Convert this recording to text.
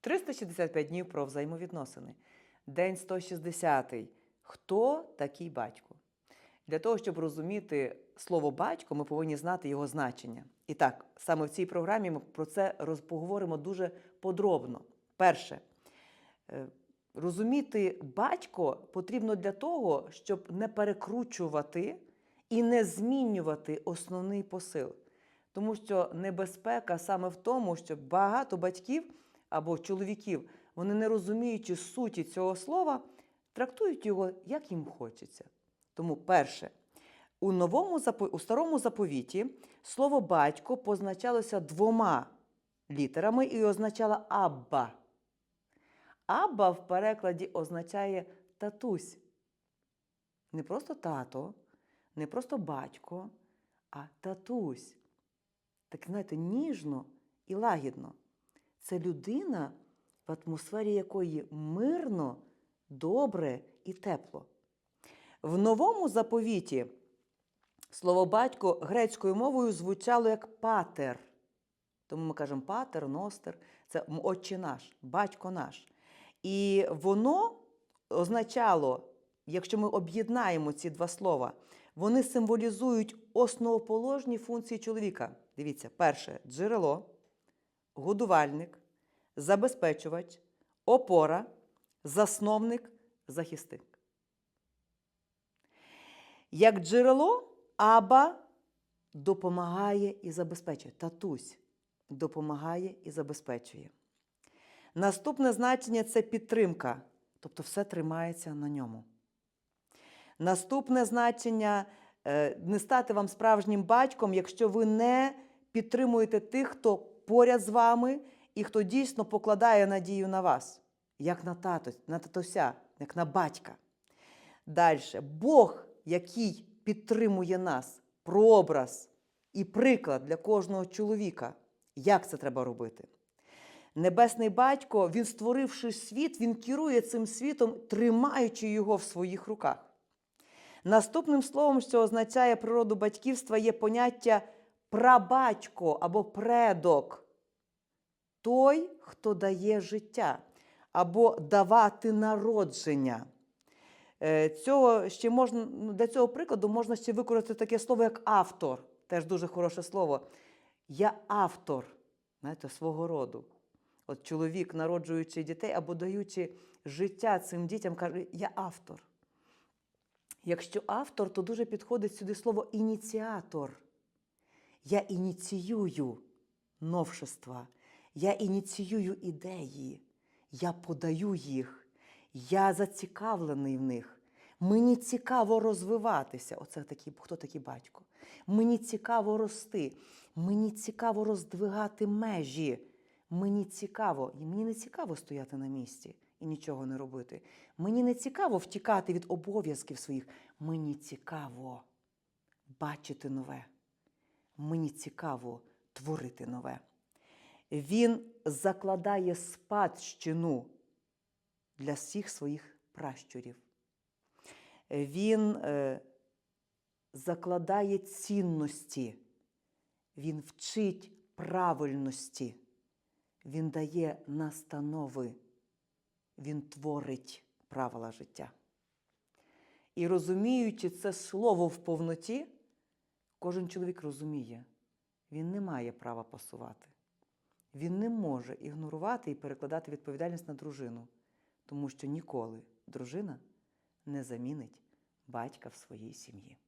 365 днів про взаємовідносини. День 160. Хто такий батько? Для того, щоб розуміти слово батько, ми повинні знати його значення. І так, саме в цій програмі ми про це поговоримо дуже подробно. Перше, е, розуміти батько потрібно для того, щоб не перекручувати і не змінювати основний посил. Тому що небезпека саме в тому, що багато батьків або чоловіків, вони не розуміючи суті цього слова, трактують його, як їм хочеться. Тому, перше, у новому у старому заповіті слово батько позначалося двома літерами і означало Абба. Абба в перекладі означає татусь. Не просто тато, не просто батько, а татусь. Так, знаєте, ніжно і лагідно. Це людина, в атмосфері якої мирно, добре і тепло. В новому заповіті слово батько грецькою мовою звучало як патер. Тому ми кажемо патер, ностер це отче наш, батько наш. І воно означало, якщо ми об'єднаємо ці два слова, вони символізують основоположні функції чоловіка. Дивіться, перше джерело, годувальник, забезпечувач, опора, засновник, захисник. Як джерело, Аба допомагає і забезпечує. Татусь допомагає і забезпечує. Наступне значення це підтримка, тобто все тримається на ньому. Наступне значення е, не стати вам справжнім батьком, якщо ви не підтримуєте тих, хто поряд з вами і хто дійсно покладає надію на вас, як на тато, на татуся, як на батька. Далі, Бог, який підтримує нас, прообраз і приклад для кожного чоловіка. Як це треба робити? Небесний батько, він створивши світ, він керує цим світом, тримаючи його в своїх руках. Наступним словом, що означає природу батьківства, є поняття прабатько або предок. Той, хто дає життя, або давати народження. Е, Цього ще можна, ну, для цього прикладу можна ще використати таке слово, як автор. Теж дуже хороше слово. Я автор знаєте, свого роду. От чоловік, народжуючи дітей або даючи життя цим дітям, каже, я автор. Якщо автор, то дуже підходить сюди слово ініціатор. Я ініціюю новшества, я ініціюю ідеї, я подаю їх, я зацікавлений в них. Мені цікаво розвиватися. Оце такий, хто такий батько. Мені цікаво рости, мені цікаво роздвигати межі. Мені цікаво, і мені не цікаво стояти на місці і нічого не робити. Мені не цікаво втікати від обов'язків своїх. Мені цікаво бачити нове. Мені цікаво творити нове. Він закладає спадщину для всіх своїх пращурів. Він е, закладає цінності, він вчить правильності, він дає настанови, він творить правила життя. І розуміючи це слово в повноті, кожен чоловік розуміє, він не має права пасувати. Він не може ігнорувати і перекладати відповідальність на дружину, тому що ніколи дружина не замінить батька в своїй сім'ї.